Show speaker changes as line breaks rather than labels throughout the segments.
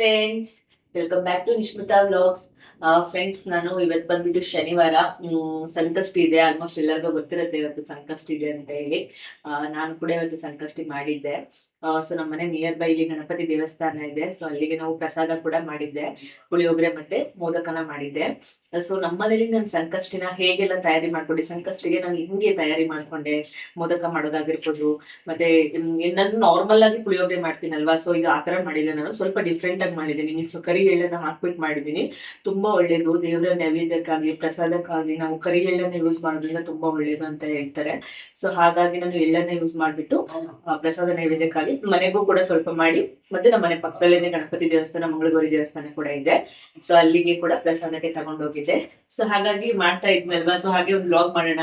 Hi friends welcome back to Nishmita vlogs friends ನಾನು ಇವತ್ತು ಬಂದ್ಬಿಟ್ಟು ಶನಿವಾರ ಸಂಕಷ್ಟಿ ಇದೆ ಆಲ್ಮೋಸ್ಟ್ ಎಲ್ಲರಿಗೂ ಗೊತ್ತಿರುತ್ತೆ ಇವತ್ತು ಸಂಕಷ್ಟಿ ಇದೆ ಅಂತ ಹೇಳಿ. ಆ, ನಾನು ಕೂಡ ಇವತ್ತು ಸಂಕಷ್ಟಿ ಮಾಡಿದ್ದೆ. ಸೊ ನಮ್ಮ ಮನೆ ನಿಯರ್ ಬೈ ಇಲ್ಲಿ ಗಣಪತಿ ದೇವಸ್ಥಾನ ಇದೆ. ಸೊ ಅಲ್ಲಿಗೆ ನಾವು ಪ್ರಸಾದ ಕೂಡ ಮಾಡಿದ್ದೆ. ಪುಳಿಯೋಗರೆ ಮತ್ತೆ ಮೋದಕನ ಮಾಡಿದ್ದೆ. ಸೊ ನಮ್ಮನೇಲಿ ನಾನು ಸಂಕಷ್ಟಿನ ಹೇಗೆಲ್ಲ ತಯಾರಿ ಮಾಡ್ಕೊಂಡೆ? ಸಂಕಷ್ಟಿಗೆ ನಾನು ಹಿಂಗೆ ತಯಾರಿ ಮಾಡ್ಕೊಂಡೆ. ಮೋದಕ ಮಾಡೋದಾಗಿರ್ಬೋದು ಮತ್ತೆ ನಾನು ನಾರ್ಮಲ್ ಆಗಿ ಪುಳಿಯೋಗರೆ ಮಾಡ್ತೀನಲ್ವಾ? ಸೊ ಈಗ ಆತರ ಮಾಡಿಲ್ಲ ನಾನು. ಸ್ವಲ್ಪ ಡಿಫ್ರೆಂಟ್ ಆಗಿ ಮಾಡಿದ್ದೀನಿ. ಸೊ ಕರಿ ಎಳ್ಳನ್ನ ಹಾಕ್ಬಿಟ್ಟು ಮಾಡಿದ್ದೀನಿ. ತುಂಬಾ ಒಳ್ಳೇದು, ದೇವರ ನೈವೇದ್ಯಕ್ಕಾಗ್ಲಿ, ಪ್ರಸಾದಕ್ಕಾಗ್ಲಿ ನಾವು ಕರಿ ಎಳ್ಳನ್ನ ಯೂಸ್ ಮಾಡೋದ್ರಿಂದ ತುಂಬಾ ಒಳ್ಳೇದು ಅಂತ ಹೇಳ್ತಾರೆ. ಸೊ ಹಾಗಾಗಿ ನಾನು ಎಳ್ಳನ್ನ ಯೂಸ್ ಮಾಡ್ಬಿಟ್ಟು ಪ್ರಸಾದ ನೈವೇದ್ಯಕ್ಕಾಗಿ ಮನೆಗೂ ಕೂಡ ಸ್ವಲ್ಪ ಮಾಡಿ, ಮತ್ತೆ ನಮ್ಮ ಮನೆ ಪಕ್ಕದಲ್ಲೇನೆ ಗಣಪತಿ ದೇವಸ್ಥಾನ ಮಂಗಳಗೌರಿ ದೇವಸ್ಥಾನ ಕೂಡ ಇದೆ. ಸೊ ಅಲ್ಲಿಗೆ ಕೂಡ ಪ್ರಸಾದಕ್ಕೆ ತಗೊಂಡೋಗಿದ್ದೆ ಸೊ ಹಾಗಾಗಿ ಮಾಡ್ತಾ ಇದ್ನಲ್ವಾ? ಸೊ ಹಾಗೆ ಒಂದು ಬ್ಲಾಗ್ ಮಾಡೋಣ,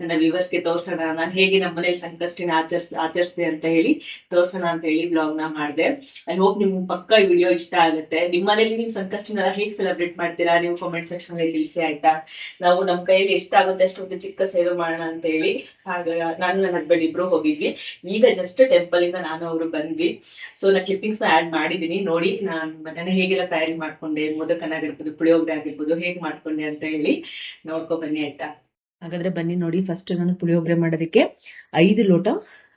ನನ್ನ viewers ಗೆ ತೋರ್ಸೋಣ. ನಾನು ಹೇಗೆ ನಮ್ಮ ಮನೇಲಿ ಸಂಕಷ್ಟಿನ ಆಚರಿಸ್, ಆಚರಿಸಿದೆ ಅಂತ ಹೇಳಿ ತೋರ್ಸೋಣ ಅಂತ ಹೇಳಿ ಬ್ಲಾಗ್ನ ಮಾಡಿದೆ. ಐ ಹೋಪ್ ನಿಮ್ಗೆ ಪಕ್ಕ ಈ ವಿಡಿಯೋ ಇಷ್ಟ ಆಗುತ್ತೆ. ನಿಮ್ಮ ಮನೇಲಿ ನೀವು ಸಂಕಷ್ಟಿನ ಹೇಗೆ ಸೆಲೆಬ್ರೇಟ್ ಮಾಡ್ತೀರಾ ನೀವು ಕಾಮೆಂಟ್ ಸೆಕ್ಷನ್ ಅಲ್ಲಿ ತಿಳಿಸಿ, ಆಯ್ತಾ? ನಾವು ನಮ್ಮ ಕೈಯಲ್ಲಿ ಎಷ್ಟಾಗುತ್ತೆ ಅಷ್ಟು ಒಂದು ಚಿಕ್ಕ ಸೇವೆ ಮಾಡೋಣ ಅಂತ ಹೇಳಿ ಹಾಗ, ನಾನು ನನ್ನ ಹಸ್ಬೆಂಡ್ ಇಬ್ರು ಹೋಗಿದ್ವಿ. ಈಗ ಜಸ್ಟ್ ಟೆಂಪಲ್ ಇಂದ ನಾನು ಅವರು ಬಂದ್ವಿ. ಸೊ ನಾ ಕ್ಲಿಪ್ಪಿಂಗ್ಸ್ನ ಆಡ್ ಮಾಡಿದೀನಿ. ನೋಡಿ, ನಾನು ನಾನು ಹೇಗೆಲ್ಲ ತಯಾರಿ ಮಾಡ್ಕೊಂಡೆ ಮೋದಕನಾಗಿರ್ಬೋದು ಪುಳಿಯೋಗರೆ ಆಗಿರ್ಬೋದು, ಹೇಗ್ ಮಾಡ್ಕೊಂಡೆ ಅಂತ ಹೇಳಿ ನೋಡ್ಕೊ ಬನ್ನಿ, ಆಯ್ತಾ?
ಹಾಗಾದ್ರೆ ಬನ್ನಿ ನೋಡಿ ಫಸ್ಟ್ ನಾನು ಪುಳಿಯೋಗರೆ ಮಾಡೋದಕ್ಕೆ ಐದು ಲೋಟ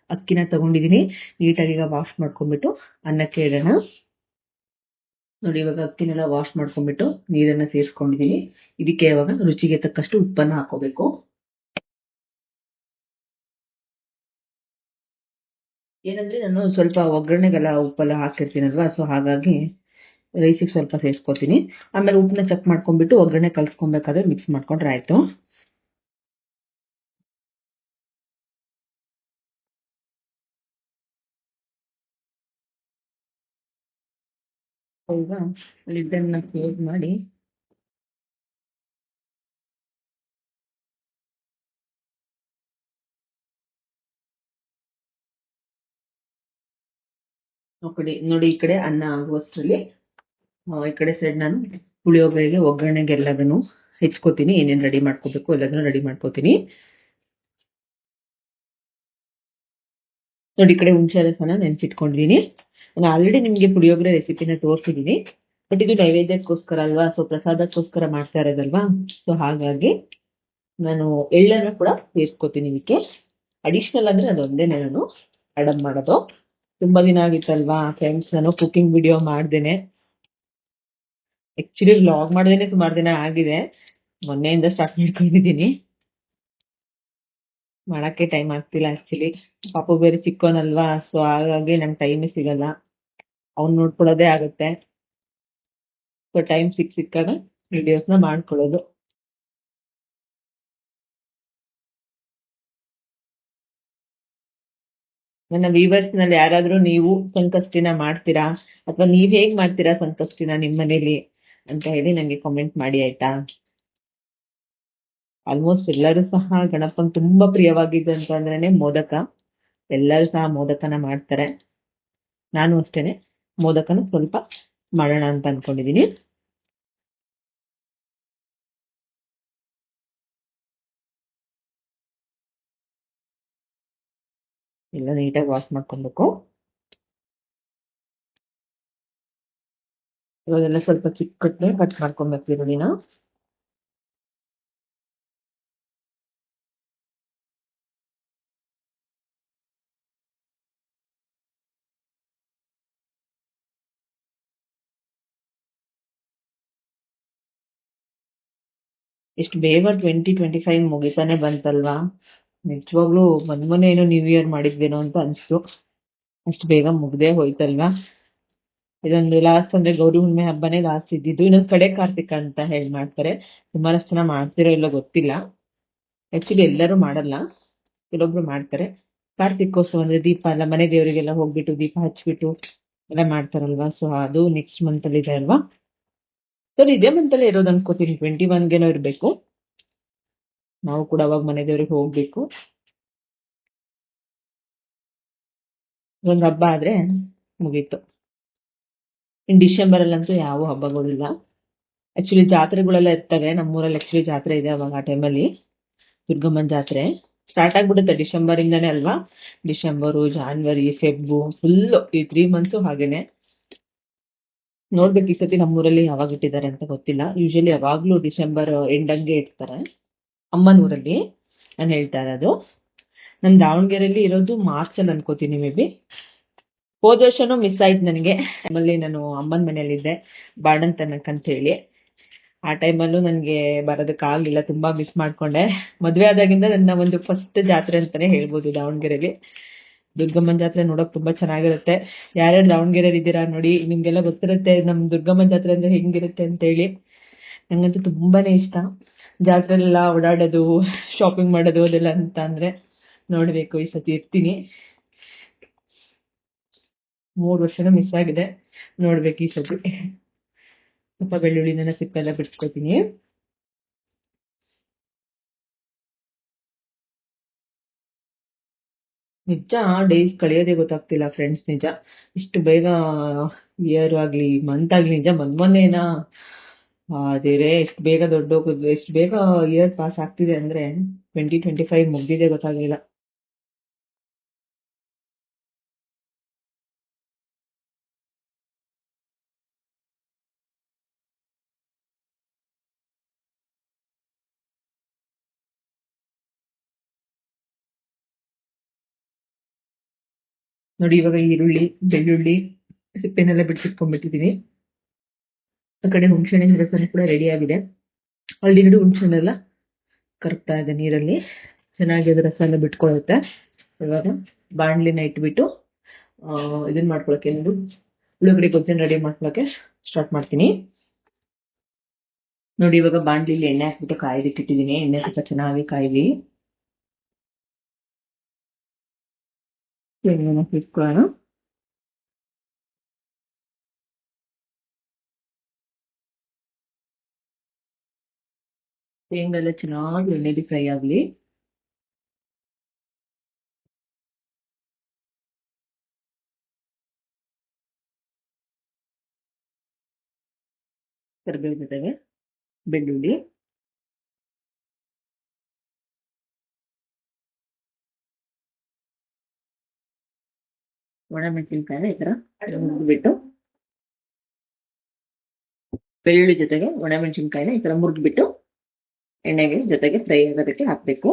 ಅಕ್ಕಿನ ತಗೊಂಡಿದೀನಿ. ನೀಟಾಗಿ ಈಗ ವಾಶ್ ಮಾಡ್ಕೊಂಡ್ಬಿಟ್ಟು ಅನ್ನಕ್ಕೆ ಇಡೋಣ ನೋಡಿ, ಇವಾಗ ಅಕ್ಕಿನೆಲ್ಲ ವಾಶ್ ಮಾಡ್ಕೊಂಡ್ಬಿಟ್ಟು ನೀರನ್ನ ಸೇರಿಸ್ಕೊಂಡಿದ್ದೀನಿ ಇದಕ್ಕೆ ಇವಾಗ ರುಚಿಗೆ ತಕ್ಕಷ್ಟು ಉಪ್ಪನ್ನ ಹಾಕೋಬೇಕು. ಏನಂದ್ರೆ ನಾನು ಸ್ವಲ್ಪ ಒಗ್ಗರಣೆಗೆಲ್ಲ ಉಪ್ಪೆಲ್ಲ ಹಾಕಿರ್ತೀನಲ್ವಾ ಸೊ ಹಾಗಾಗಿ ರೈಸಿಗೆ ಸ್ವಲ್ಪ ಸೇರಿಸ್ಕೊತೀನಿ ಆಮೇಲೆ ಉಪ್ಪನ್ನ ಚೆಕ್ ಮಾಡ್ಕೊಂಡ್ಬಿಟ್ಟು ಒಗ್ಗರಣೆ ಕಲ್ಸ್ಕೊಬೇಕಾದ್ರೆ ಮಿಕ್ಸ್ ಮಾಡ್ಕೊಂಡ್ರೆ ಆಯ್ತು. ಈಗ ಲಿಡ್ಡನ್ನ ಕ್ಲೋಸ್ ಮಾಡಿ. ನೋಡಿ ನೋಡಿ ಈ ಕಡೆ ಅನ್ನ ಆಗುವಷ್ಟರಲ್ಲಿ ಈ ಕಡೆ ಸೈಡ್ ನಾನು ಪುಳಿಯೋಗರೆಗೆ, ಒಗ್ಗರಣೆಗೆ ಎಲ್ಲದನ್ನು ಹೆಚ್ಕೋತೀನಿ. ಏನೇನು ರೆಡಿ ಮಾಡ್ಕೋಬೇಕು ಎಲ್ಲದನ್ನು ರೆಡಿ ಮಾಡ್ಕೋತೀನಿ. ನೋಡಿ ಈ ಕಡೆ ಹುಣಸೆ ರಸನ ನೆನ್ಸಿಟ್ಕೊಂಡಿದ್ದೀನಿ ನಾನು ಆಲ್ರೆಡಿ ನಿಮಗೆ ಪುಳಿಯೋಗರೆ ರೆಸಿಪಿನ ತೋರಿಸಿದ್ದೀನಿ ಬಟ್ ಇದು ನೈವೇದ್ಯಕ್ಕೋಸ್ಕರ ಅಲ್ವಾ? ಸೊ ಪ್ರಸಾದಕ್ಕೋಸ್ಕರ ಮಾಡ್ತಾ ಇರೋದಲ್ವಾ? ಸೊ ಹಾಗಾಗಿ ನಾನು ಎಳ್ಳನ್ನು ಕೂಡ ಸೇರಿಸ್ಕೋತೀನಿ ಇದಕ್ಕೆ. ಅಡಿಷ್ನಲ್ ಅಂದ್ರೆ ಅದೊಂದೇ ನಾನು ಆಡ್ ಮಾಡೋದು. ತುಂಬಾ ದಿನ ಆಗಿತ್ತಲ್ವಾ? ಫ್ರೆಂಡ್ಸ್ ನಾನು ಕುಕಿಂಗ್ ವಿಡಿಯೋ ಮಾಡ್ದೇನೆ. ಆಕ್ಚುಲಿ ವ್ಲಾಗ್ ಮಾಡ್ದೇನೆ ಸುಮಾರು ದಿನ ಆಗಿದೆ. ಮೊನ್ನೆಯಿಂದ ಸ್ಟಾರ್ಟ್ ಮಾಡ್ಕೊಂಡಿದ್ದೀನಿ ಮಾಡಕ್ಕೆ ಟೈಮ್ ಆಗ್ತಿಲ್ಲ ಆಕ್ಚುಲಿ ಪಾಪು ಬೇರೆ ಚಿಕ್ಕೋನಲ್ವಾ ಸೊ ಹಾಗಾಗಿ ನಂಗೆ ಟೈಮ್ ಸಿಗಲ್ಲ. ಅವ್ನ್ ನೋಡ್ಕೊಳ್ಳೋದೇ ಆಗುತ್ತೆ. ಸೊ ಟೈಮ್ ಸಿಕ್ ಸಿಕ್ಕಾಗ ವಿಡಿಯೋಸ್ನ ಮಾಡ್ಕೊಳ್ಳೋದು. ನನ್ನ ವ್ಯೂವರ್ಸ್ನಲ್ಲಿ ಯಾರಾದ್ರೂ ನೀವು ಸಂಕಷ್ಟಿನ ಮಾಡ್ತೀರಾ? ಅಥವಾ ನೀವ್ ಹೇಗ್ ಮಾಡ್ತೀರಾ ಸಂಕಷ್ಟಿನ ನಿಮ್ ಮನೇಲಿ ಅಂತ ಹೇಳಿ ನಂಗೆ ಕಾಮೆಂಟ್ ಮಾಡಿ ಆಯ್ತಾ? ಆಲ್ಮೋಸ್ಟ್ ಎಲ್ಲರೂ ಸಹ ಗಣಪನ್ ತುಂಬಾ ಪ್ರಿಯವಾಗಿದ್ದು ಅಂತ ಅಂದ್ರೆ ಮೋದಕ. ಎಲ್ಲರೂ ಸಹ ಮೋದಕನ ಮಾಡ್ತಾರೆ. ನಾನು ಅಷ್ಟೇನೆ. ಮೋದಕನ ಸ್ವಲ್ಪ ಮಾಡೋಣ ಅಂತ ಅನ್ಕೊಂಡಿದೀನಿ. ಎಲ್ಲ ನೀಟಾಗಿ ವಾಶ್ ಮಾಡ್ಕೊಬೇಕು. ಇವಾಗೆಲ್ಲ ಸ್ವಲ್ಪ ಚಿಕ್ಕಟ್ಟೆ ಕಟ್ ಮಾಡ್ಕೊಬೇಕು ಈರುಳ್ಳಿನ ಎಷ್ಟು ಬೇಗ ಟ್ವೆಂಟಿ ಟ್ವೆಂಟಿ ಫೈವ್ ಮುಗಿತಾನೆ ಬಂತಲ್ವಾ? ನಿಜವಾಗ್ಲೂ ಮೊನ್ನೆ ಮೊನ್ನೆ ಏನೋ ನ್ಯೂ ಇಯರ್ ಮಾಡಿದ್ವೇನೋ ಅಂತ ಅನಿಸ್ತು. ಅಷ್ಟು ಬೇಗ ಮುಗ್ದೇ ಹೋಯ್ತಲ್ವಾ? ಇದೊಂದು ಲಾಸ್ಟ್ ಅಂದ್ರೆ ಗೌರಿ ಹುಣ್ಣಿಮೆ ಹಬ್ಬನೇ ಲಾಸ್ಟ್ ಇದ್ದಿದ್ದು. ಇನ್ನೊಂದು ಕಡೆ ಕಾರ್ತಿಕ ಅಂತ ಹೇಳಿ ಮಾಡ್ತಾರೆ. ಸುಮಾರಷ್ಟು ಜನ ಮಾಡ್ತಿರೋ ಇಲ್ಲೋ ಗೊತ್ತಿಲ್ಲ. ಆಕ್ಚುಲಿ ಎಲ್ಲರೂ ಮಾಡಲ್ಲ. ಕೆಲವೊಬ್ರು ಮಾಡ್ತಾರೆ. ಕಾರ್ತಿಕೋತ್ಸವ ಅಂದ್ರೆ ದೀಪ ಎಲ್ಲ ಮನೆ ದೇವರಿಗೆಲ್ಲ ಹೋಗ್ಬಿಟ್ಟು ದೀಪ ಹಚ್ಬಿಟ್ಟು ಎಲ್ಲ ಮಾಡ್ತಾರಲ್ವಾ? ಸೊ ಅದು ನೆಕ್ಸ್ಟ್ ಮಂತ್ ಅಲ್ಲಿ ಇದೆ ಅಲ್ವಾ? ಸೊ ಇದೇ ಮಂತಲ್ಲೇ ಇರೋದು ಅನ್ಕೋತೀನಿ. ಟ್ವೆಂಟಿ ಒನ್ಗೆನೋ ಇರಬೇಕು. ನಾವು ಕೂಡ ಅವಾಗ ಮನೆ ದೇವ್ರಿಗೆ ಹೋಗ್ಬೇಕು. ಒಂದು ಹಬ್ಬ ಆದ್ರೆ ಮುಗೀತು. ಇನ್ ಡಿಸೆಂಬರ್ ಅಲ್ಲಂತೂ ಯಾವ ಹಬ್ಬಗಳಿಲ್ಲ ಆಕ್ಚುಲಿ ಜಾತ್ರೆಗಳೆಲ್ಲ ಇರ್ತವೆ. ನಮ್ಮೂರಲ್ಲಿ ಆಕ್ಚುಲಿ ಜಾತ್ರೆ ಇದೆ ಅವಾಗ ಆ ಟೈಮಲ್ಲಿ ದುರ್ಗಮ್ಮನ ಜಾತ್ರೆ. ಸ್ಟಾರ್ಟ್ ಆಗ್ಬಿಡುತ್ತೆ ಡಿಸೆಂಬರ್ ಇಂದಾನೆ ಅಲ್ವಾ? ಡಿಸೆಂಬರು ಜಾನ್ವರಿ ಫೆಬ್ರು ಫುಲ್ ಈ ತ್ರೀ ಮಂತ್ಸು ಹಾಗೇನೆ. ನೋಡ್ಬೇಕು ಈ ಸತಿ ನಮ್ಮೂರಲ್ಲಿ ಯಾವಾಗ ಇಟ್ಟಿದ್ದಾರೆ ಅಂತ ಗೊತ್ತಿಲ್ಲ. ಯೂಶಲಿ ಯಾವಾಗ್ಲೂ ಡಿಸೆಂಬರ್ ಎಂಡಂಗೆ ಇಡ್ತಾರೆ ಅಮ್ಮನೂರಲ್ಲಿ ನಾನು ಹೇಳ್ತಾ ಇರೋದು. ನಾನು ದಾವಣಗೆರೆಯಲ್ಲಿ ಇರೋದು ಮಾರ್ಚ್ ಅನ್ಕೋತೀನಿ ಮೇ ಬಿ. ಹೋದ ವರ್ಷನೂ ಮಿಸ್ ಆಯ್ತು ನನಗೆ. ಆಮೇಲೆ ನಾನು ಅಮ್ಮನ ಮನೆಯಲ್ಲಿದ್ದೆ ಬಾಡನ್ ತನಕ ಅಂತ ಹೇಳಿ ಆ ಟೈಮಲ್ಲೂ ನನಗೆ ಬರೋದಕ್ಕಾಗಲಿಲ್ಲ ತುಂಬಾ ಮಿಸ್ ಮಾಡ್ಕೊಂಡೆ. ಮದುವೆ ಆದಾಗಿಂದ ನನ್ನ ಒಂದು ಫಸ್ಟ್ ಜಾತ್ರೆ ಅಂತಾನೆ ಹೇಳ್ಬೋದು ದಾವಣಗೆರೆಯಲ್ಲಿ ದುರ್ಗಮ್ಮನ ಜಾತ್ರೆ ನೋಡಕ್ ತುಂಬಾ ಚೆನ್ನಾಗಿರುತ್ತೆ. ಯಾರ್ಯಾರು ದಾವಣಗೆರೆಯಲ್ಲಿ ಇದ್ದೀರಾ ನೋಡಿ, ನಿಮ್ಗೆಲ್ಲ ಗೊತ್ತಿರುತ್ತೆ ನಮ್ ದುರ್ಗಮ್ಮನ ಜಾತ್ರೆ ಅಂದ್ರೆ ಹೆಂಗಿರುತ್ತೆ ಅಂತ ಹೇಳಿ ನಂಗಂತೂ ತುಂಬಾನೇ ಇಷ್ಟ. ಜಾತ್ರೆಲೆಲ್ಲ ಓಡಾಡೋದು ಶಾಪಿಂಗ್ ಮಾಡೋದು ಅದೆಲ್ಲ ಅಂತ ಅಂದ್ರೆ ನೋಡ್ಬೇಕು, ಈ ಸತಿ ಇರ್ತೀನಿ. ಮೂರ್ ವರ್ಷನೂ ಮಿಸ್ ಆಗಿದೆ. ನೋಡ್ಬೇಕು ಈ ಸತಿ. ಸ್ವಲ್ಪ ಬೆಳ್ಳುಳ್ಳಿನ ಸಿಪ್ಪೆಲ್ಲ ಬಿಡ್ಸ್ಕೊತೀನಿ ನಿಜ ಡೇಸ್ ಕಳೆಯೋದೇ ಗೊತ್ತಾಗ್ತಿಲ್ಲ ಫ್ರೆಂಡ್ಸ್ ನಿಜ. ಇಷ್ಟು ಬೇಗ ಇಯರ್ ಆಗ್ಲಿ ಮಂತ್ ಆಗ್ಲಿ, ನಿಜ ಮೊನ್ ಮೊನ್ನೆನ? ಅದೇ ಎಷ್ಟು ಬೇಗ ದೊಡ್ಡ ಎಷ್ಟು ಬೇಗ ಇಯರ್ ಪಾಸ್ ಆಗ್ತಿದೆ ಅಂದ್ರೆ ಟ್ವೆಂಟಿ ಟ್ವೆಂಟಿ ಫೈವ್ ಮುಗ್ದಿದೆ ಗೊತ್ತಾಗ್ಲಿಲ್ಲ. ನೋಡಿ, ಇವಾಗ ಈರುಳ್ಳಿ ಬೆಳ್ಳುಳ್ಳಿ ಸಿಪ್ಪೆನೆಲ್ಲ ಬಿಡಿಸಿಟ್ಕೊಂಡ್ಬಿಟ್ಟಿದೀನಿ. ಆ ಕಡೆ ಹುಣಸೆಹಣ್ಣಿನ ರಸನ ಕೂಡ ರೆಡಿ ಆಗಿದೆ. ಆಲ್ರೆಡಿ ಹುಣಸೆಹಣ್ಣೆಲ್ಲ ಕರಗ್ತಾ ಇದೆ ನೀರಲ್ಲಿ. ಚೆನ್ನಾಗಿ ಅದು ರಸ ಎಲ್ಲ ಬಿಟ್ಕೊಳ್ಳುತ್ತೆ ಇವಾಗ ಬಾಣಲಿನ ಇಟ್ಬಿಟ್ಟು ಇದನ್ನ ಮಾಡ್ಕೊಳಕ್ಕೆ ಎಂದು ಉಳ್ಳಾಗಡ್ಡಿ ಗೊಜ್ಜನ್ ರೆಡಿ ಮಾಡ್ಕೊಳಕ್ಕೆ ಸ್ಟಾರ್ಟ್ ಮಾಡ್ತೀನಿ. ನೋಡಿ, ಇವಾಗ ಬಾಣಲಿಲಿ ಎಣ್ಣೆ ಹಾಕ್ಬಿಟ್ಟು ಕಾಯ್ದಿಟ್ಟಿದ್ದೀನಿ ಎಣ್ಣೆ ಸ್ವಲ್ಪ ಚೆನ್ನಾಗಿ ಕಾಯ್ಲಿ. ಎಣ್ಣೆನ ಇಟ್ಕೊಳ್ಳೋಣ ಶೇಂಗಾ ಎಲ್ಲ ಚೆನ್ನಾಗಿ ಎಣ್ಣೆಲಿ ಫ್ರೈ ಆಗಲಿ ಕರಿಬೇವು ಜೊತೆಗೆ ಬೆಳ್ಳುಳ್ಳಿ ಒಣಮೆಣಸಿನ್ಕಾಯಿನ ಈ ತರ ಮುರಿದ್ಬಿಟ್ಟು ಬೆಳ್ಳುಳ್ಳಿ ಜೊತೆಗೆ ಒಣಮೆಣಸಿನ್ಕಾಯಿನ ಈ ತರ ಮುರಿದ್ಬಿಟ್ಟು ಎಣ್ಣೆಗೆ ಜೊತೆಗೆ ಫ್ರೈ ಆಗೋದಕ್ಕೆ ಹಾಕ್ಬೇಕು.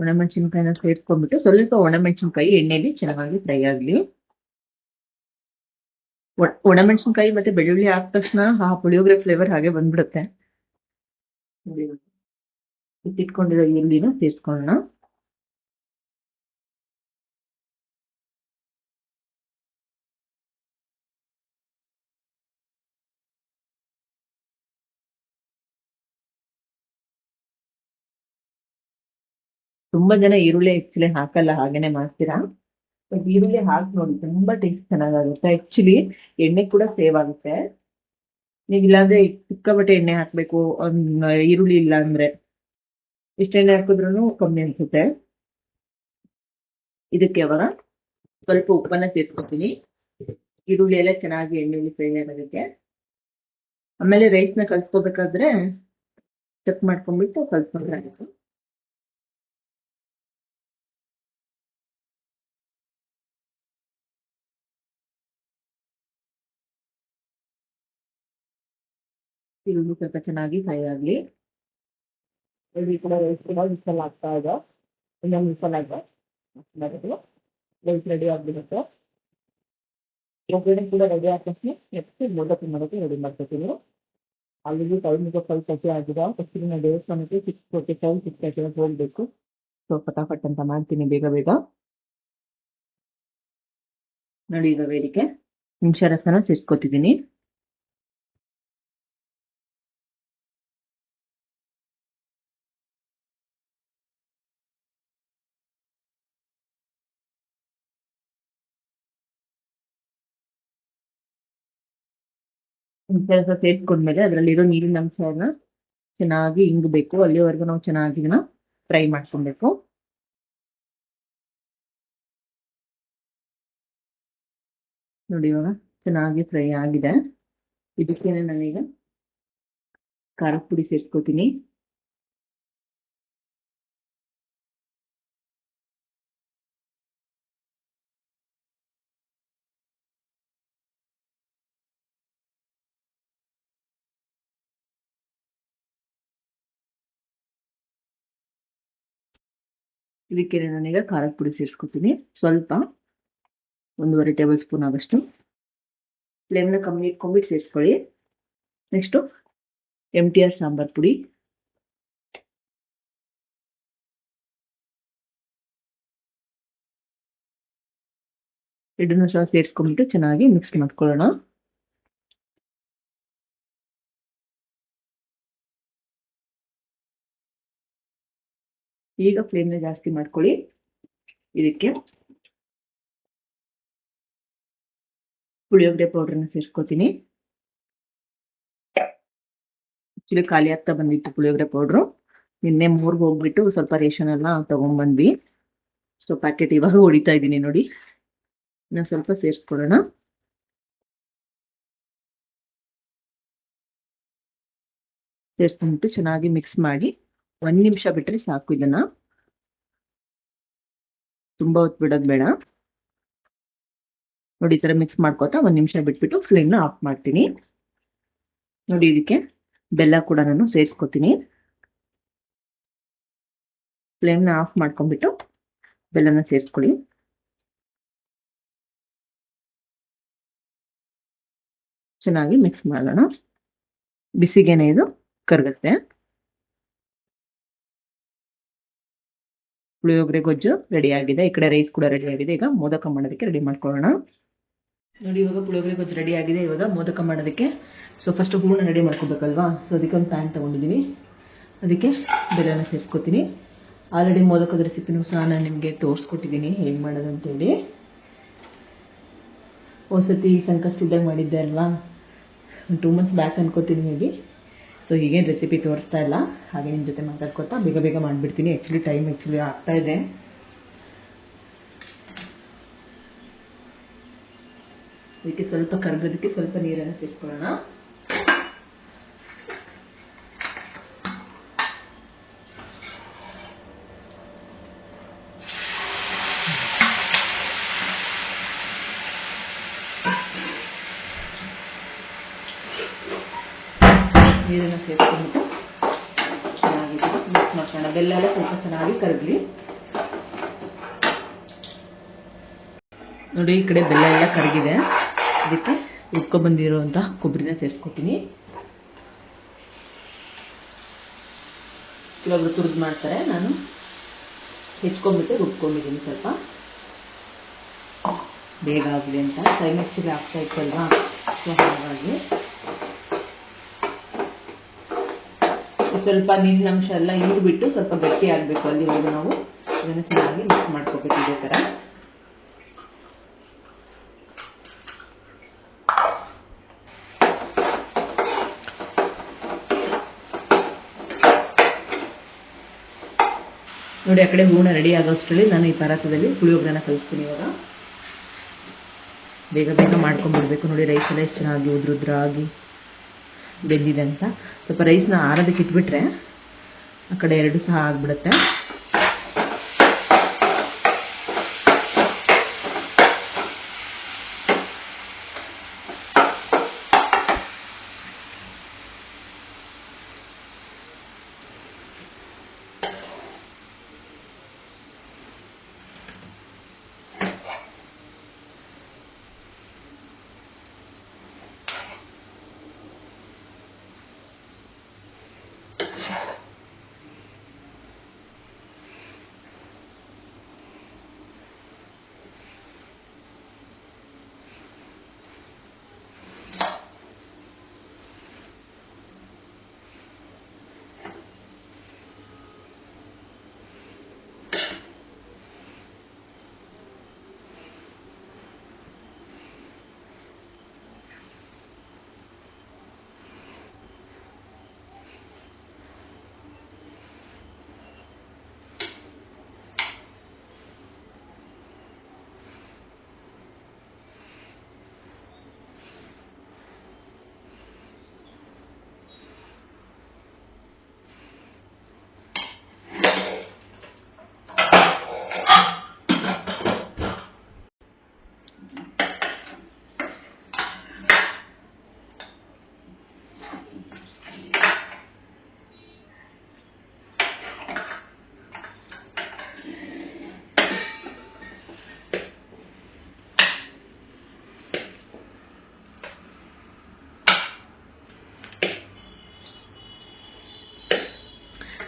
ಒಣಮೆಣಸಿನ್ಕಾಯಿನ ಸೇರ್ಕೊಂಡ್ಬಿಟ್ಟು ಸ್ವಲ್ಪ ಒಣಮೆಣಸಿನ್ಕಾಯಿ ಎಣ್ಣೆಲಿ ಚೆನ್ನಾಗಿ ಫ್ರೈ ಆಗಲಿ. ಒಣಮೆಣಸಿನ್ಕಾಯಿ ಮತ್ತೆ ಬೆಳ್ಳುಳ್ಳಿ ಹಾಕಿದ ತಕ್ಷಣ ಆ ಪುಳಿಯೋಗರೆ ಫ್ಲೇವರ್ ಹಾಗೆ ಬಂದ್ಬಿಡುತ್ತೆ. ಇಟ್ಟಿಟ್ಕೊಂಡಿರೋ ಈರುಳ್ಳಿನ ಸೇರಿಸ್ಕೊಳ್ಳೋಣ. ತುಂಬಾ ಜನ ಈರುಳ್ಳಿ ಆಕ್ಚುಲಿ ಹಾಕಲ್ಲ, ಹಾಗೇನೆ ಮಾಡ್ತೀರಾ? ಬಟ್ ಈರುಳ್ಳಿ ಹಾಕಿ ನೋಡಿ, ತುಂಬಾ ಟೇಸ್ಟ್ ಚೆನ್ನಾಗಾಗುತ್ತೆ. ಆಕ್ಚುಲಿ ಎಣ್ಣೆ ಕೂಡ ಸೇವ್ ಆಗುತ್ತೆ. ನೀವು ಇಲ್ಲಾಂದ್ರೆ ಸಿಕ್ಕಾಬಟ್ಟೆ ಎಣ್ಣೆ ಹಾಕ್ಬೇಕು ಈರುಳ್ಳಿ ಇಲ್ಲ ಅಂದ್ರೆ. ಇಷ್ಟೆಣ್ಣೆ ಹಾಕಿದ್ರು ಕಮ್ಮಿ ಅನ್ಸುತ್ತೆ. ಇದಕ್ಕೆ ಅವಾಗ ಸ್ವಲ್ಪ ಉಪ್ಪನ್ನ ಸೇರ್ಕೊತೀನಿ. ಈರುಳ್ಳಿ ಎಲ್ಲ ಚೆನ್ನಾಗಿ ಎಣ್ಣೆಲಿ ಫ್ರೈ ಆಗೋದಕ್ಕೆ. ಆಮೇಲೆ ರೈಸ್ನ ಕಲ್ಸ್ಕೋಬೇಕಾದ್ರೆ ಚೆಕ್ ಮಾಡ್ಕೊಂಡ್ಬಿಟ್ಟು ಕಲ್ಸ್ಕೊಂಡ್ರೆ ಆಗುತ್ತೆ. ಈರುಳ್ಳಿ ಸ್ವಲ್ಪ ಚೆನ್ನಾಗಿ ಫ್ರೈ ಆಗಲಿ ಈ ಕೂಡ ರೈಸ್ ಕೂಡ ಮಿಸಲ್ ಆಗ್ತಾ ಇದೆ. ಇನ್ನೊಂದು ಮಿಸಲ್ ಆಗಿದೆ. ರೈಸ್ ರೆಡಿ ಆಗಿಬಿಡುತ್ತೆ. ಒಗ್ಗರಣೆ ಕೂಡ ರೆಡಿ ಆದ ತಕ್ಷಣ ನೆಕ್ಸ್ಟ್ ಮೊದಲು ಮಾಡೋಕ್ಕೆ ರೆಡಿ ಮಾಡ್ಕೊತೀನಿ. ಅಲ್ಲಿಗೆ ಟೈಮ್ ಈಗ ಸ್ವಲ್ಪ ಕಸಿ ಆಗಿದೆ. ಫಸ್ಟಿನ ದೇವಸ್ಥಾನಕ್ಕೆ six forty five six thirty ಹೋಗಬೇಕು. ಸೊ ಫಟಾಫಟ್ ಅಂತ ಮಾಡ್ತೀನಿ ಬೇಗ ಬೇಗ. ನೋಡಿ ಈಗ ವೇದಿಕೆ. ನಿಮಿಷ ರಸನ ಸೇರಿಸ್ಕೊತಿದ್ದೀನಿ. ಕೆಲಸ ಸೇರಿಸ್ಕೊಂಡ್ಮೇಲೆ ಅದರಲ್ಲಿರೋ ನೀರಿನ ಅಂಶನ ಚೆನ್ನಾಗಿ ಇಂಗಬೇಕು ಅಲ್ಲಿವರೆಗೂ ನಾವು ಚೆನ್ನಾಗಿ ಇದನ್ನ ಫ್ರೈ ಮಾಡ್ಕೊಬೇಕು. ನೋಡಿ ಇವಾಗ ಚೆನ್ನಾಗಿ ಫ್ರೈ ಆಗಿದೆ. ಇದಕ್ಕೇನೆ ನಾನೀಗ ಖಾರದ ಪುಡಿ ಸೇರ್ಸ್ಕೊತೀನಿ. ಇದಕ್ಕೆ ನಾನೀಗ ಖಾರದ ಪುಡಿ ಸೇರಿಸ್ಕೊತೀನಿ. ಸ್ವಲ್ಪ ಒಂದೂವರೆ ಟೇಬಲ್ ಸ್ಪೂನ್ ಆಗಷ್ಟು ಫ್ಲೇಮ್ನ ಕಮ್ಮಿ ಇಟ್ಕೊಂಡ್ಬಿಟ್ಟು ಸೇರಿಸ್ಕೊಳ್ಳಿ. Next M T R sambar ಪುಡಿ. ಎರಡನ್ನೂ ಸಹ ಸೇರಿಸ್ಕೊಂಡ್ಬಿಟ್ಟು ಚೆನ್ನಾಗಿ ಮಿಕ್ಸ್ ಮಾಡ್ಕೊಳ್ಳೋಣ. ಈಗ ಫ್ಲೇಮ್ನ ಜಾಸ್ತಿ ಮಾಡ್ಕೊಳ್ಳಿ. ಇದಕ್ಕೆ ಪುಳಿಯೋಗರೆ ಪೌಡರ್ನ ಸೇರಿಸ್ಕೊತೀನಿ. ಆಕ್ಚುಲಿ ಖಾಲಿ ಆಗ್ತಾ ಬಂದಿತ್ತು ಪುಳಿಯೋಗರೆ ಪೌಡ್ರು ನಿನ್ನೆ ಮೂರ್ಗೆ ಹೋಗ್ಬಿಟ್ಟು ಸ್ವಲ್ಪ ರೇಷನ್ ಎಲ್ಲ ತಗೊಂಡ್ಬಂದ್ವಿ ಸೊ ಪ್ಯಾಕೆಟ್ ಇವಾಗ ಹೊಡಿತಾ ಇದ್ದೀನಿ ನೋಡಿ. ನಾನು ಸ್ವಲ್ಪ ಸೇರಿಸ್ಕೊಳ್ಳೋಣ. ಸೇರಿಸ್ಕೊಂಡ್ಬಿಟ್ಟು ಚೆನ್ನಾಗಿ ಮಿಕ್ಸ್ ಮಾಡಿ. ಒಂದ್ ನಿಮಿಷ ಬಿಟ್ರೆ ಸಾಕು ಇದನ್ನ. ತುಂಬಾ ಹೊತ್ತು ಬಿಡೋದು ಬೇಡ. ನೋಡಿ ಈ ತರ ಮಿಕ್ಸ್ ಮಾಡ್ಕೋತಾ ಒಂದ್ ನಿಮಿಷ ಬಿಟ್ಬಿಟ್ಟು ಫ್ಲೇಮ್ನ ಆಫ್ ಮಾಡ್ತೀನಿ. ನೋಡಿ ಇದಕ್ಕೆ ಬೆಲ್ಲ ಕೂಡ ನಾನು ಸೇರ್ಸ್ಕೊತೀನಿ. ಫ್ಲೇಮ್ನ ಆಫ್ ಮಾಡ್ಕೊಂಡ್ಬಿಟ್ಟು ಬೆಲ್ಲನ ಸೇರಿಸ್ಕೊಳ್ಳಿ. ಚೆನ್ನಾಗಿ ಮಿಕ್ಸ್ ಮಾಡೋಣ. ಬಿಸಿಗೆನೆ ಇದು ಕರಗುತ್ತೆ. ಪುಳಿಯೋಗರೆ ಗೊಜ್ಜು ರೆಡಿ ಆಗಿದೆ ಈ ಕಡೆ ರೈಸ್ ಕೂಡ ರೆಡಿ ಆಗಿದೆ ಈಗ ಮೋದಕ ಮಾಡೋದಕ್ಕೆ ರೆಡಿ ಮಾಡ್ಕೊಳ್ಳೋಣ. ನೋಡಿ, ಇವಾಗ ಪುಳಿಯೋಗರೆ ಗೊಜ್ಜು ರೆಡಿ ಆಗಿದೆ ಇವಾಗ ಮೋದಕ ಮಾಡೋದಕ್ಕೆ ಸೊ ಫಸ್ಟ್ ಹೂವನ್ನ ರೆಡಿ ಮಾಡ್ಕೋಬೇಕಲ್ವಾ? ಸೊ ಅದಕ್ಕೆ ಒಂದು ಪ್ಯಾನ್ ತೊಗೊಂಡಿದ್ದೀನಿ. ಅದಕ್ಕೆ ಬೆಲೆನ ಸೇರಿಸ್ಕೊತೀನಿ. ಆಲ್ರೆಡಿ ಮೋದಕದ ರೆಸಿಪಿನೂ ಸಹ ನಾನು ನಿಮಗೆ ತೋರಿಸ್ಕೊಟ್ಟಿದ್ದೀನಿ. ಹೇಗೆ ಮಾಡೋದು ಅಂತೇಳಿ ಒಂದ್ಸತಿ ಸಂಕಷ್ಟಿದ್ದಾಗ ಮಾಡಿದ್ದೆ ಅಲ್ವಾ? ಟೂ ಮಂತ್ಸ್ ಬ್ಯಾಕ್ ಅನ್ಕೋತೀನಿ ಹೇಗೆ ಸೊ ಈಗೇನು ರೆಸಿಪಿ ತೋರಿಸ್ತಾ ಇಲ್ಲ. ಹಾಗೆ ನಿಮ್ಮ ಜೊತೆ ಮಾತಾಡ್ಕೊತಾ ಬೇಗ ಬೇಗ ಮಾಡಿಬಿಡ್ತೀನಿ. ಆ್ಯಕ್ಚುಲಿ ಟೈಮ್ ಆ್ಯಕ್ಚುಲಿ ಆಗ್ತಾ ಇದೆ. ಇದಕ್ಕೆ ಸ್ವಲ್ಪ ಕರ್ಗೋದಕ್ಕೆ ಸ್ವಲ್ಪ ನೀರನ್ನು ಸೇರಿಸ್ಕೊಳ್ಳೋಣ ನೀರನ್ನು ಸೇರಿಸ್ಕೊಂಡ್ಬಿಟ್ಟು ಚೆನ್ನಾಗಿ ಮಿಕ್ಸ್ ಮಾಡ್ಕೊಳ್ಳೋಣ ಬೆಲ್ಲ ಎಲ್ಲ ಸ್ವಲ್ಪ ಚೆನ್ನಾಗಿ ಕರಗಲಿ ನೋಡಿ, ಈ ಕಡೆ ಬೆಲ್ಲ ಎಲ್ಲ ಕರಗಿದೆ. ಅದಕ್ಕೆ ಉಟ್ಕೊ ಬಂದಿರುವಂಥ ಕೊಬ್ಬರಿನ ಸೇರಿಸ್ಕೊತೀನಿ. ಕೆಲವೊಬ್ರು ತುರಿದು ಮಾಡ್ತಾರೆ. ನಾನು ಹೆಚ್ಕೊಂಡ್ಬಿಟ್ಟು ರುಬ್ಕೊಂಡಿದ್ದೀನಿ ಸ್ವಲ್ಪ. ಬೇಗ ಆಗಲಿ ಅಂತ. ಟೈಮ್ ಮಿಕ್ಸಿಗೆ ಆಗ್ತಾ ಇತ್ತಲ್ವಾ? ಸೊ, ಹಾಗಾಗಿ. ಸ್ವಲ್ಪ ನೀರಿನ ಅಂಶ ಎಲ್ಲ ಹಿಂಡ್ಬಿಟ್ಟು ಸ್ವಲ್ಪ ಗಟ್ಟಿ ಆಗಬೇಕು. ಅಲ್ಲಿವರೆಗೂ ನಾವು ಇದನ್ನು ಚೆನ್ನಾಗಿ ಮಿಕ್ಸ್ ಮಾಡ್ಕೋಬೇಕು ಇದೇ ಥರ ನೋಡಿ, ಆ ಕಡೆ ಹೂರ್ಣ ರೆಡಿ ಆಗೋಷ್ಟರಲ್ಲಿ ನಾನು ಈ ಪರಾತದಲ್ಲಿ ಪುಳಿಯೋಗ್ರನ ಕಲಿಸ್ತೀನಿ ಇವಾಗ. ಬೇಗ ಬೇಗ ಮಾಡ್ಕೊಂಡ್ಬಿಡ್ಬೇಕು ನೋಡಿ ರೈಸ್ ಎಲ್ಲ ಎಷ್ಟು ಚೆನ್ನಾಗಿ ಉದ್ರ ಉದ್ರಾಗಿ ಬೆಂದಿದೆ ಅಂತ. ಸ್ವಲ್ಪ ರೈಸ್ನ ಆರೋದಕ್ಕೆ ಇಟ್ಬಿಟ್ರೆ ಆ ಕಡೆ ಎರಡು ಸಹ ಆಗ್ಬಿಡುತ್ತೆ.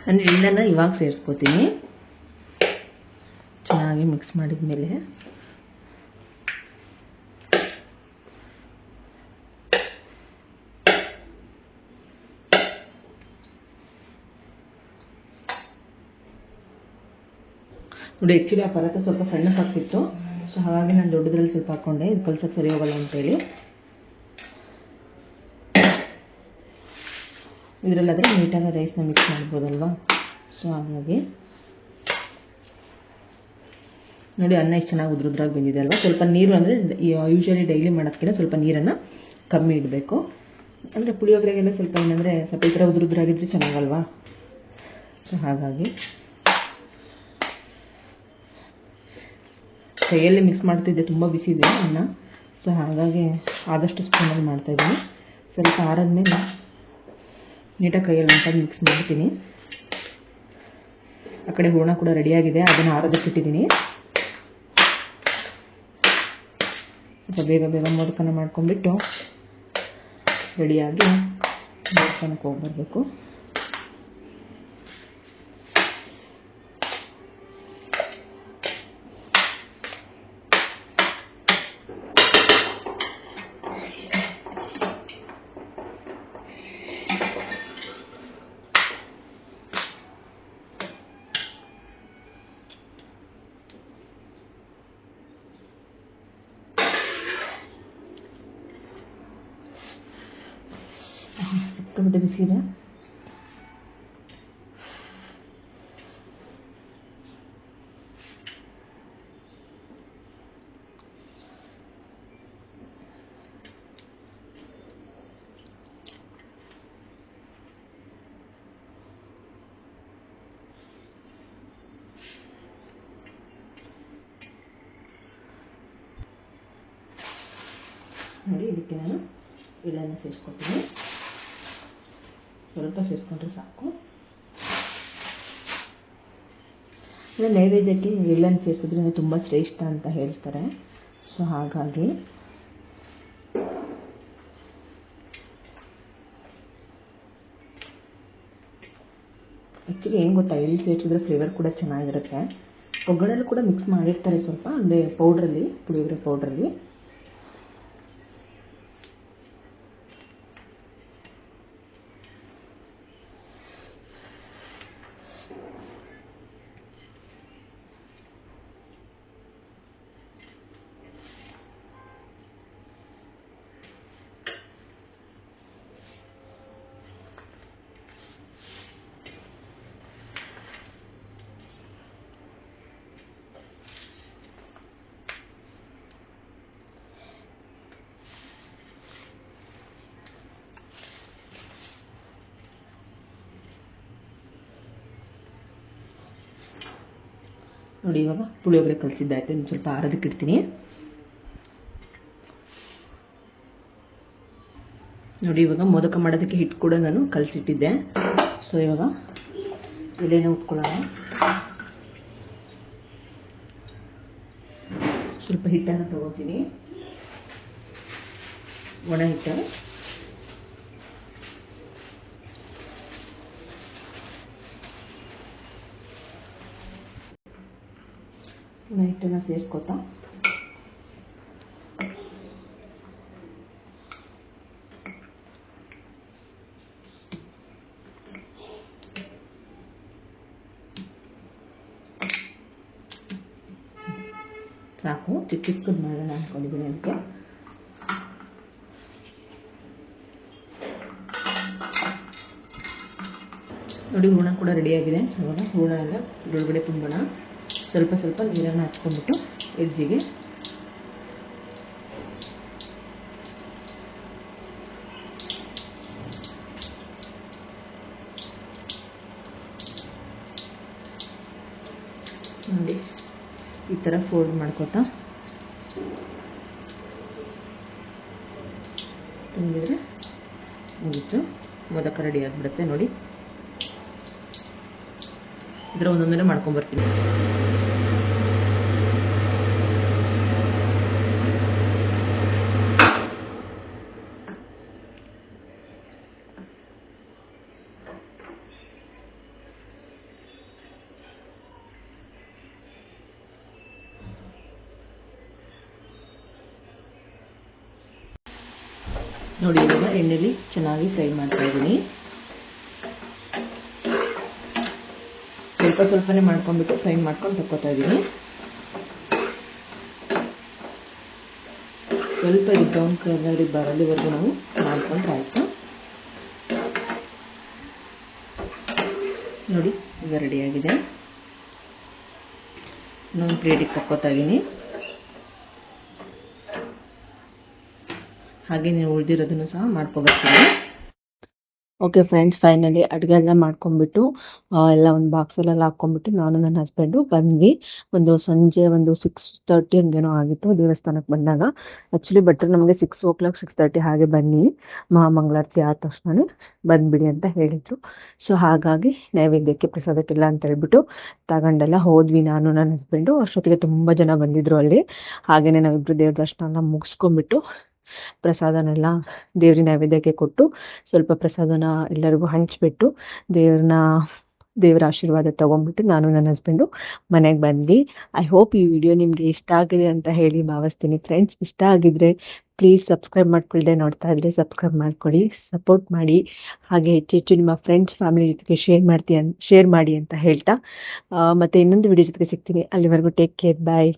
ನಾನು ಎಳ್ಳನ್ನ ಇವಾಗ ಸೇರಿಸ್ಕೋತೀನಿ. ಚೆನ್ನಾಗಿ ಮಿಕ್ಸ್ ಮಾಡಿದ್ಮೇಲೆ. ನೋಡಿ ಆ್ಯಕ್ಚುಲಿ ಆ ಪರಾಟ ಸ್ವಲ್ಪ ಸಣ್ಣಕ್ಕಾಗ್ತಿತ್ತು ಸೊ ಹಾಗಾಗಿ ನಾನು ದೊಡ್ಡದ್ರಲ್ಲಿ ಸ್ವಲ್ಪ ಹಾಕ್ಕೊಂಡೆ ಇದು ಕಲ್ಸಕ್ಕೆ ಸರಿ ಹೋಗಲ್ಲ ಅಂತೇಳಿ ಇದರಲ್ಲಾದರೆ ನೀಟಾಗಿ ರೈಸ್ನ ಮಿಕ್ಸ್ ಮಾಡ್ಬೋದಲ್ವಾ? ಸೊ ಹಾಗಾಗಿ ನೋಡಿ ಅನ್ನ ಎಷ್ಟು ಚೆನ್ನಾಗಿ ಉದ್ರುದ್ರಾಗಿ ಬಂದಿದೆ ಅಲ್ವಾ? ಸ್ವಲ್ಪ ನೀರು ಅಂದರೆ ಯೂಶಲಿ ಡೈಲಿ ಮಾಡೋದಕ್ಕಿಂತ ಸ್ವಲ್ಪ ನೀರನ್ನು ಕಮ್ಮಿ ಇಡಬೇಕು. ಅಂದರೆ ಪುಳಿಯೋಗರೆಗೆಲ್ಲ ಸ್ವಲ್ಪ ಏನಂದರೆ ಸ್ವಲ್ಪ ಈ ಥರ ಉದ್ರುದ್ರಾಗಿದ್ರೆ ಚೆನ್ನಾಗಲ್ವಾ? ಸೊ ಹಾಗಾಗಿ ಕೈಯಲ್ಲಿ ಮಿಕ್ಸ್ ಮಾಡ್ತಿದ್ದೆ, ತುಂಬ ಬಿಸಿ ಇದೆ ಅನ್ನ. ಸೊ ಹಾಗಾಗಿ ಆದಷ್ಟು ಸ್ಪೂನಲ್ಲಿ ಮಾಡ್ತಾಯಿದ್ದೀನಿ ಸ್ವಲ್ಪ ಆರಾದ್ಮೇಲೆ ನೀಟಾಗಿ ಕೈಯಲ್ಲಿ ನೀಟಾಗಿ ಮಿಕ್ಸ್ ಮಾಡ್ತೀನಿ. ಆ ಕಡೆ ಹೂರ್ಣ ಕೂಡ ರೆಡಿಯಾಗಿದೆ, ಅದನ್ನು ಆರೋದಕ್ಕೆ ಇಟ್ಟಿದ್ದೀನಿ ಸ್ವಲ್ಪ ಬೇಗ ಬೇಗ ಮೋದಕನ ಮಾಡ್ಕೊಂಡ್ಬಿಟ್ಟು ರೆಡಿಯಾಗಿ ಮೋದಕನಕ್ಕೆ ಹೋಗಿ ಬರಬೇಕು ಸಿಕ್ಕಾಬಿಟ್ಟೆ ಬಿಸಿ ಇದೆ ನೋಡಿ ಇದಕ್ಕೆ ನಾನು ಎಳ್ಳನ್ನು ಸೇರಿಸ್ಕೊತೀನಿ ಸ್ವಲ್ಪ ಸೇರಿಸ್ಕೊಂಡ್ರೆ ಸಾಕು ನೈವೇದ್ಯಕ್ಕೆ ಎಳ್ಳನ್ನು ಸೇರಿಸೋದ್ರಿಂದ ತುಂಬ ಶ್ರೇಷ್ಠ ಅಂತ ಹೇಳ್ತಾರೆ. ಸೊ ಹಾಗಾಗಿ ಆ್ಯಕ್ಚುಲಿ ಏನು ಗೊತ್ತಾ ಎಳ್ಳು ಸೇರಿಸಿದ್ರೆ ಫ್ಲೇವರ್ ಕೂಡ ಚೆನ್ನಾಗಿರುತ್ತೆ. ಒಗ್ಗರಣೆಲ್ಲೂ ಕೂಡ ಮಿಕ್ಸ್ ಮಾಡಿರ್ತಾರೆ ಸ್ವಲ್ಪ, ಅಂದರೆ ಪೌಡ್ರಲ್ಲಿ ಪುಳಿಯೋಗರೆ ಪೌಡ್ರಲ್ಲಿ ನೋಡಿ, ಇವಾಗ ಪುಳಿಯೋಗರೆ ಕಲಿಸಿದ್ದಾಯ್ತು ಇನ್ನು ಸ್ವಲ್ಪ ಆರೋದಕ್ಕೆ ಇಡ್ತೀನಿ. ನೋಡಿ, ಇವಾಗ ಮೋದಕ ಮಾಡೋದಕ್ಕೆ ಹಿಟ್ಟು ಕೂಡ ನಾನು ಕಲಸಿಟ್ಟಿದ್ದೆ. ಸೊ ಇವಾಗ ಎಲೆನ ಉಟ್ಕೊಳ್ಳೋಣ. ಸ್ವಲ್ಪ ಹಿಟ್ಟನ್ನು ತಗೋತೀನಿ. ಒಣ ಹಿಟ್ಟು. ಒಣ ಹಿಟ್ಟನ್ನು ಸೇರಿಸ್ಕೊತಾ. ಸಾಕು, ಚಿಕ್ಕ ಚಿಕ್ಕದು ಮಾಡೋಣ ಅಂದ್ಕೊಂಡಿದ್ದೀನಿ ಅದಕ್ಕೆ. ನೋಡಿ, ಹೂರ್ಣ ಕೂಡ ರೆಡಿಯಾಗಿದೆ ಇವಾಗ ಹೂರ್ಣ ಎಲ್ಲ ಒಳಗಡೆ ತುಂಬೋಣ. ಸ್ವಲ್ಪ ಸ್ವಲ್ಪ ನೀರನ್ನು ಹಚ್ಕೊಂಡ್ಬಿಟ್ಟು ಎಜ್ಜಿಗೆ ನೋಡಿ, ಈ ಥರ ಫೋಲ್ಡ್ ಮಾಡ್ಕೊತಾ. ತುಂಬಿದ್ರೆ ಮುಗೀತು. ಮೊದಕ ರೆಡಿ ಆಗಿಬಿಡುತ್ತೆ ನೋಡಿ. ഇത്ര ಮಾಡ್ಕೊಂಡು ಬರ್ತೀನಿ ನೋಡಿ ಇವಾಗ ಎಣ್ಣೆಲಿ ಚೆನ್ನಾಗಿ ಫ್ರೈ ಮಾಡ್ತಾ ಇದ್ದೀನಿ ಸ್ವಲ್ಪ ಸ್ವಲ್ಪನೇ ಮಾಡ್ಕೊಂಡ್ಬಿಟ್ಟು ಫ್ರೈ ಮಾಡ್ಕೊಂಡು ತಕ್ಕೋತಾ ಇದ್ದೀನಿ. ಸ್ವಲ್ಪ ಇದು ಬ್ರೌನ್ ಕಲರ್ ಬರಲಿವರೆಗೂ ನಾವು ಮಾಡ್ಕೊಂಡ್ರೆ ಆಯಿತು? ನೋಡಿ, ಈಗ ರೆಡಿಯಾಗಿದೆ ನಾನು ಪ್ಲೇಟಿಗೆ ತಕ್ಕೋತಾ ಇದ್ದೀನಿ. ಹಾಗೆ ನೀವು ಉಳಿದಿರೋದನ್ನು ಸಹ ಮಾಡ್ಕೊಬರ್ತೀನಿ. ಓಕೆ ಫ್ರೆಂಡ್ಸ್ ಫೈನಲಿ ಅಡುಗೆ ಎಲ್ಲ ಮಾಡ್ಕೊಂಡ್ಬಿಟ್ಟು ಎಲ್ಲ ಒಂದು ಬಾಕ್ಸಲ್ಲೆಲ್ಲ ಹಾಕ್ಕೊಂಡ್ಬಿಟ್ಟು ನಾನು ನನ್ನ ಹಸ್ಬೆಂಡು ಬಂದ್ವಿ. ಒಂದು ಸಂಜೆ ಒಂದು ಸಿಕ್ಸ್ ತರ್ಟಿ ಹಂಗೇನೋ ಆಗಿತ್ತು ದೇವಸ್ಥಾನಕ್ಕೆ ಬಂದಾಗ. ಆ್ಯಕ್ಚುಲಿ ಭಟ್ರು ನಮಗೆ six o'clock six thirty ಹಾಗೆ ಬನ್ನಿ. ಮಹಾಮಂಗಳಾರತಿ ಆದ ತಕ್ಷಣ ಬಂದ್ಬಿಡಿ ಅಂತ ಹೇಳಿದರು. ಸೊ ಹಾಗಾಗಿ ನೈವೇದ್ಯಕ್ಕೆ ಪ್ರಸಾದಕ್ಕಿಲ್ಲ ಅಂತ ಹೇಳ್ಬಿಟ್ಟು ತಗೊಂಡೆಲ್ಲ ಹೋದ್ವಿ ನಾನು, ನನ್ನ ಹಸ್ಬೆಂಡು ಅಷ್ಟೊತ್ತಿಗೆ ತುಂಬ ಜನ ಬಂದಿದ್ರು ಅಲ್ಲಿ. ಹಾಗೆಯೇ ನಾವಿಬ್ಬರು ದೇವ್ರ ದರ್ಶನ ಎಲ್ಲ ಮುಗಿಸ್ಕೊಂಡ್ಬಿಟ್ಟು ಪ್ರಸಾದನೆಲ್ಲ ದೇವ್ರ ನೈವೇದ್ಯಕ್ಕೆ ಕೊಟ್ಟು ಸ್ವಲ್ಪ ಪ್ರಸಾದನ ಎಲ್ಲರಿಗೂ ಹಂಚಿಬಿಟ್ಟು ದೇವ್ರನ್ನ, ದೇವರ ಆಶೀರ್ವಾದ ತಗೊಂಡ್ಬಿಟ್ಟು ನಾನು ನನ್ನ ಹಸ್ಬೆಂಡು ಮನೆಗೆ ಬಂದ್ವಿ. ಐ ಹೋಪ್ ಈ ವಿಡಿಯೋ ನಿಮಗೆ ಇಷ್ಟ ಆಗಿದೆ ಅಂತ ಹೇಳಿ ಭಾವಿಸ್ತೀನಿ ಫ್ರೆಂಡ್ಸ್ ಇಷ್ಟ ಆಗಿದ್ರೆ ಪ್ಲೀಸ್ ಸಬ್ಸ್ಕ್ರೈಬ್ ಮಾಡ್ಕೊಳ್ಳದೆ ನೋಡ್ತಾ ಇದ್ರೆ ಸಬ್ಸ್ಕ್ರೈಬ್ ಮಾಡ್ಕೊಳ್ಳಿ ಸಪೋರ್ಟ್ ಮಾಡಿ. ಹಾಗೆ ಹೆಚ್ಚು ನಿಮ್ಮ ಫ್ರೆಂಡ್ಸ್ ಫ್ಯಾಮಿಲಿ ಜೊತೆಗೆ ಶೇರ್ ಮಾಡ್ತೀಯ ಶೇರ್ ಮಾಡಿ ಅಂತ ಹೇಳ್ತಾ. ಮತ್ತೆ ಇನ್ನೊಂದು ವಿಡಿಯೋ ಜೊತೆಗೆ ಸಿಗ್ತೀನಿ. ಅಲ್ಲಿವರೆಗೂ ಟೇಕ್ ಕೇರ್ ಬಾಯ್